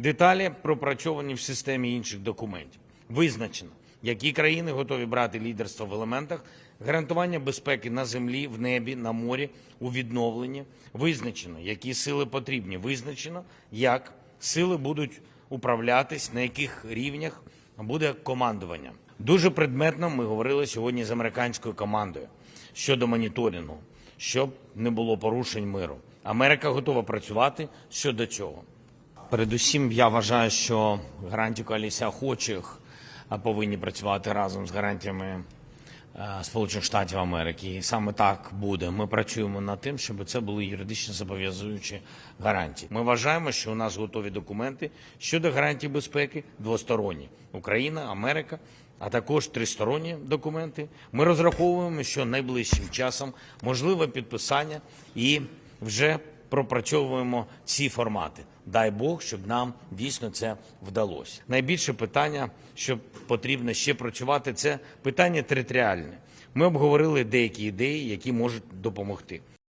Деталі пропрацьовані в системі інших документів. Визначено, які країни готові брати лідерство в елементах гарантування безпеки на землі, в небі, на морі, у відновленні. Визначено, які сили потрібні. Визначено, як сили будуть управлятись, на яких рівнях буде командування. Дуже предметно ми говорили сьогодні з американською командою щодо моніторингу, щоб не було порушень миру. Америка готова працювати щодо цього. Передусім, я вважаю, що гарантії коаліції охочих повинні працювати разом з гарантіями е, Сполучених Штатів Америки. І саме так буде. Ми працюємо над тим, щоб це були юридично зобов'язуючі гарантії. Ми вважаємо, що у нас готові документи щодо гарантій безпеки двосторонні Україна, Америка. А також тристоронні документи. Ми розраховуємо, що найближчим часом можливе підписання і вже пропрацьовуємо ці формати. Дай Бог, щоб нам дійсно це вдалося. Найбільше питання, що потрібно ще працювати, це питання територіальне. Ми обговорили деякі ідеї, які можуть допомогти.